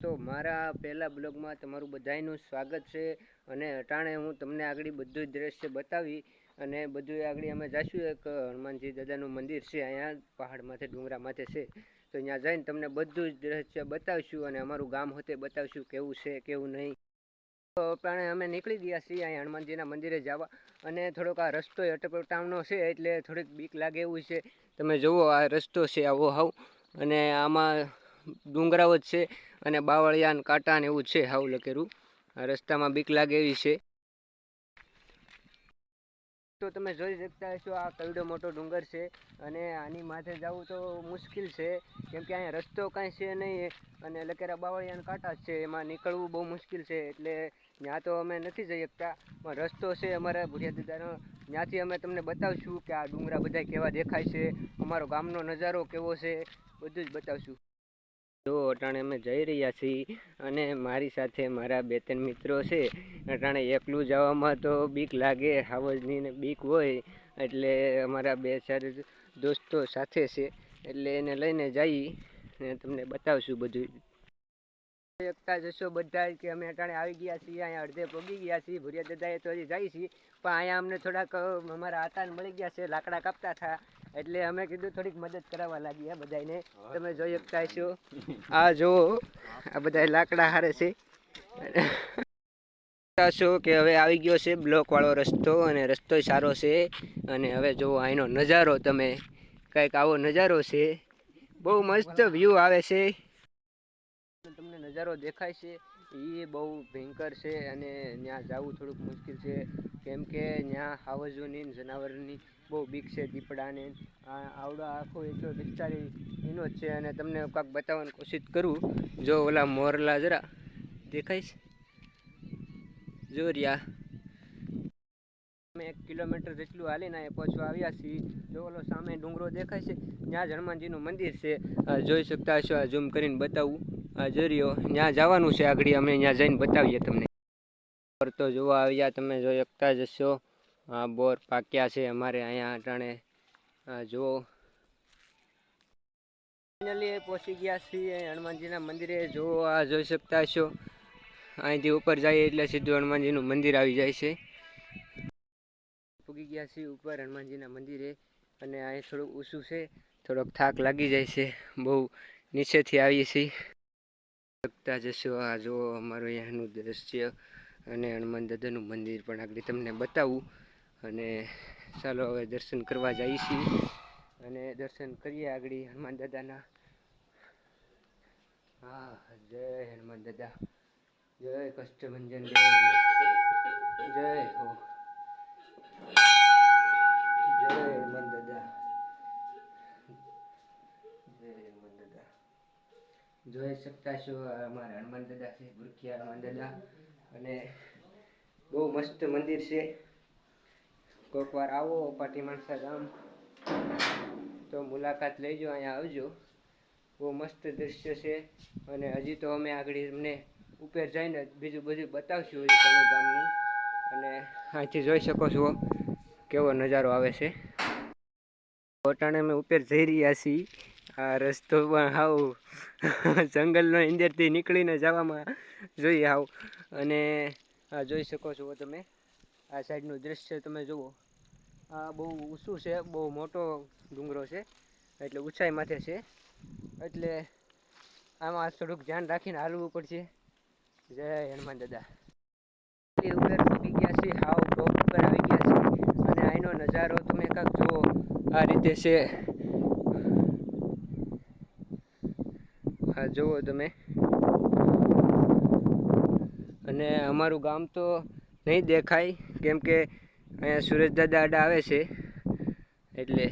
તો મારા પહેલા બ્લોગમાં તમારું બધાનું સ્વાગત છે અને અટાણે હું તમને આગળ બધું દ્રશ્ય બતાવી અને બધું આગળ અમે જઈશું એક હનુમાનજી દાદાનું મંદિર છે અહીંયા પહાડ માથે ડુંગરા માથે છે. તો ત્યાં જઈને તમને બધું જ દ્રશ્ય બતાવીશું અને અમારું ગામ હોતે બતાવીશું કેવું છે, કેવું નહીં. તો અટાણે અમે નીકળી ગયા છીએ અહીંયા હનુમાનજીના મંદિરે જવા અને થોડોક આ રસ્તો અટપટાવનો છે એટલે થોડીક બીક લાગે એવું છે. તમે જુઓ આ રસ્તો છે આવો હાવ અને આમાં ડુંગરાઓ જ છે. અને બાવળિયા ને કાંટા ને એવું છે હાવ લખેલું. રસ્તામાં બીક લાગે એવી છે. તો તમે જોઈ શકતા હશો આ કવડો મોટો ડુંગર છે અને આની માથે જવું તો મુશ્કેલ છે. કેમ કે અહીંયા રસ્તો કાંઈ છે નહીં અને લકેરા બાવળિયાન કાંટા છે. એમાં નીકળવું બહુ મુશ્કેલ છે એટલે ત્યાં તો અમે નથી જઈ શકતા. પણ રસ્તો છે અમારા ભૂરિયા દાદાનો. ત્યાંથી અમે તમને બતાવશું કે આ ડુંગરા બધા કેવા દેખાય છે. અમારો ગામનો નજારો કેવો છે બધું જ બતાવશું. જો અટાણે અમે જઈ રહ્યા છીએ અને મારી સાથે મારા બે ત્રણ મિત્રો છે. અટાણે એકલું જવામાં તો બીક લાગે હાવજની ને બીક હોય, એટલે અમારા બે ચાર દોસ્તો સાથે છે. એટલે એને લઈને જઈ ને તમને બતાવશું બધું. એકતા જશો બધા કે અમે અટાણે આવી ગયા છીએ, અહીંયા અડધે પગી ગયા છીએ, ભૂરિયા દાદાએ તો હજી જાય છીએ પણ અહીંયા અમને થોડાક અમારા આતાન મળી ગયા છે, લાકડા કાપતા હતા, એટલે અમે કીધું થોડીક મદદ કરાવવા લાગ્યા બધાને તમે જોઈ શકતા છો. આ જો, આ બધા લાકડા હારે છે. છો કે હવે આવી ગયો છે બ્લોક વાળો રસ્તો, અને રસ્તો સારો છે, અને હવે જો અહીંનો નજારો તમે. કંઈક આવો નજારો છે. બહુ મસ્ત વ્યૂ આવે છે. તમને નજારો દેખાય છે. એ બહુ ભયંકર છે અને ત્યાં જવું થોડુંક મુશ્કેલ છે. કેમ કે ત્યાં હાવજોની જનાવરની બહુ બીક છે દીપડાને. આવડો આખો એટલો વિસ્તાર એનો જ છે અને તમને કાંક બતાવવાની કોશિશ કરું. જો ઓલા મોરલા જરા દેખાય છે? જો રહ્યા અમે એક કિલોમીટર જેટલું હાલીને એ પહોંચવા આવ્યા છીએ. જો ઓલો સામે ડુંગરો દેખાય છે. ત્યાં હનુમાનજીનું મંદિર છે. જોઈ શકતા હશો, આ ઝૂમ કરીને બતાવું. જોરિયો ત્યાં જવાનું છે આગળ. અમે ત્યાં જઈને બતાવીએ તમને. બોર તો જોવા આવ્યા તમે જોઈ શકતા જશો આ બોર પાક્યા છે અમારે અહીંયા અટાણે. જુઓ. ફાઇનલી પહોંચી ગયા છીએ હનુમાનજીના મંદિરે. જોવો આ જોઈ શકતા હશો. અહીંથી ઉપર જઈએ એટલે સીધું હનુમાનજીનું મંદિર આવી જાય છે. પૂગી ગયા છીએ ઉપર હનુમાનજીના મંદિરે અને અહીં થોડુંક ઊંચું છે. થોડોક થાક લાગી જાય છે. બહુ નીચેથી આવીએ છીએ. શકતા જશો. આ જો અમારું અહીંયાનું દ્રશ્ય અને હનુમાન દાદાનું મંદિર પણ આગળ તમને બતાવું. અને ચાલો હવે દર્શન કરવા જઈએ અને દર્શન કરીએ આગળ હનુમાન દાદાના. હા, જય હનુમાન દાદા. જય કષ્ટભંજન શકતા છો અમારા હનુમાન દાદા છે ગુરખિયા હનુમાન દાદા અને બહુ મસ્ત મંદિર છે. કોઈક વાર આવો, પાટી માણસા ગામ. તો મુલાકાત લેજો, અહીંયા આવજો. બહુ મસ્ત દ્રશ્ય છે. અને હજી તો અમે આગળ તમને ઉપર જઈને બીજું બધું બતાવશું હજી તમે ગામનું. અને અહીંથી જોઈ શકો છો કેવો નજારો આવે છે. પોતાને અમે ઉપર જઈ રહ્યા છીએ. આ રસ્તો પણ હાવ જંગલનો અંદરથી નીકળીને જવામાં જોઈએ હાવ. અને આ જોઈ શકો છો તમે, આ સાઈડનું દ્રશ્ય તમે જુઓ. આ બહુ ઊંચું છે, બહુ મોટો ડુંગરો છે, એટલે ઊંચાઈ માથે છે. એટલે આમાં થોડુંક ધ્યાન રાખીને હાલવું પડશે. જય હનુમાન દાદા. ઉપર પહોંચી ગયા છે, હાવ ટોપ ઉપર આવી ગયા છે. અને અહીંનો નજારો તમે કાંક જુઓ, આ રીતે છે. હા જુઓ તમે. અને અમારું ગામ તો નહીં દેખાય, કેમ કે અહીંયા સુરેશ દાદા આડા આવે છે. એટલે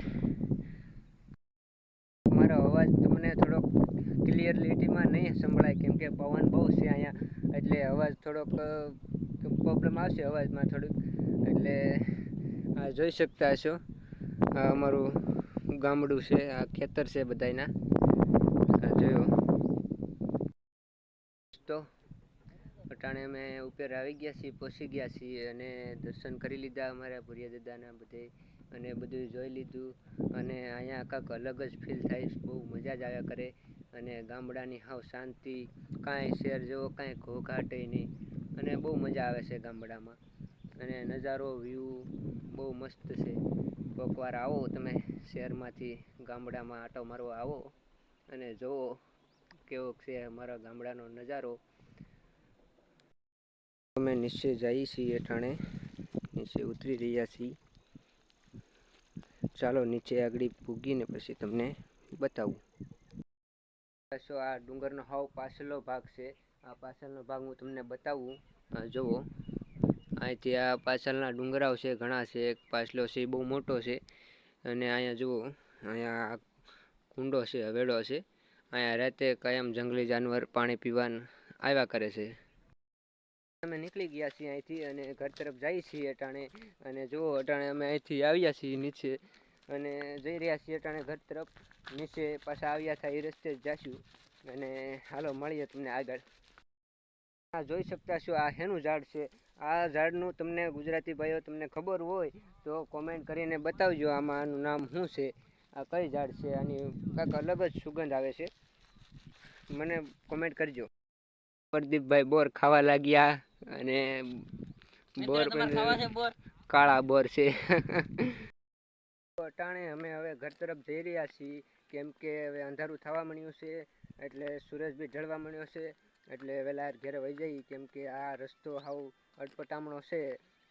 મારો અવાજ તમને થોડોક ક્લિયરલિટીમાં નહીં સંભળાય, કેમ કે પવન બહુ છે અહીંયા. એટલે અવાજ થોડોક પ્રોબ્લેમ આવશે અવાજમાં થોડુંક. એટલે આ જોઈ શકતા હશો. આ અમારું ગામડું છે, આ ખેતર છે બધાયના. આ જોયું. તો અટાણે અમે ઉપર આવી ગયા છીએ, પહોંચી ગયા છીએ અને દર્શન કરી લીધા અમારા ભુરિયા દાદાના બધે અને બધું જોઈ લીધું. અને અહીંયા કાંઈક અલગ જ ફીલ થાય, બહુ મજા જ આવ્યા કરે. અને ગામડાની હાવ શાંતિ, કાંઈ શહેર જેવો કાંઈ ઘોઘાટે નહીં. અને બહુ મજા આવે છે ગામડામાં. અને નજારો વ્યૂ બહુ મસ્ત છે. કોકવાર આવો તમે શહેરમાંથી, ગામડામાં આંટો મારવા આવો અને જુઓ. કેવો છે અમારા ગામડાનો નજારો? અમે નીચે જઈએ છીએ ઠાણે નીચે ઉતરી રહ્યા છીએ. ચાલો નીચે આગળ પૂગીને પછી તમને બતાવું. તો આ ડુંગરનો હાવ પાછળનો ભાગ છે, આ પાછળનો ભાગ હું તમને બતાવું. જુઓ. અહીંથી આ પાછળના ડુંગરાઓ છે, ઘણા છે, એક પાછલો છે બહુ મોટો છે. અને અહીંયા જુઓ, અહીંયા કુંડો છે હવેડો છે. અહીંયા રાતે કાયમ જંગલી જાનવર પાણી પીવા આવ્યા કરે છે. અમે નીકળી ગયા છીએ અહીંથી અને ઘર તરફ જઈએ છીએ અટાણે અને જુઓ અટાણે અમે અહીંથી આવ્યા છીએ નીચે અને જઈ રહ્યા છીએ અટાણે ઘર તરફ. નીચે પાછા આવ્યા થાય એ રસ્તે જ જાશું અને હાલો મળીએ તમને આગળ. આ જોઈ શકતા છો આ હેનું ઝાડ છે. આ ઝાડનું તમને ગુજરાતી ભાઈઓ તમને ખબર હોય તો કોમેન્ટ કરીને બતાવજો આમાં આનું નામ શું છે. આ કઈ ઝાડ છે? આની કાંઈક અલગ જ સુગંધ આવે છે. મને કોમેન્ટ કરજો. પ્રદીપભાઈ બોર ખાવા લાગ્યા અને બોર કાળા બોર છે. અટાણે અમે હવે ઘર તરફ જઈ રહ્યા છીએ. કેમ કે હવે અંધારું થવા મળ્યું છે એટલે સૂરજ બી ઢળવા મળ્યો છે. એટલે વહેલા ઘરે વહી જઈએ. કેમ કે આ રસ્તો હાવ અટપટામણો છે.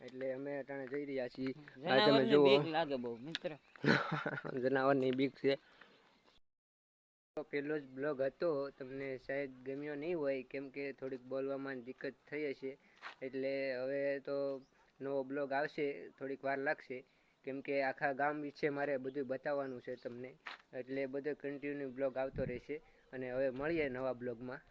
એટલે અમે અટાણે જઈ રહ્યા છીએ. આ તમે જુઓ. લાગે બહુ મિત્ર. જનાવરની બીક છે. તો પેલો જ બ્લોગ હતો તમને શાયદ ગમ્યો નહીં હોય કેમ કે થોડીક બોલવામાં દિક્કત થઈ હશે. એટલે હવે તો નવો બ્લોગ આવશે થોડીક વાર લાગશે. કેમ કે આખા ગામ વિશે મારે બધું બતાવવાનું છે તમને. એટલે બધો કન્ટિન્યુ બ્લોગ આવતો રહેશે. અને હવે મળીએ નવા બ્લોગમાં.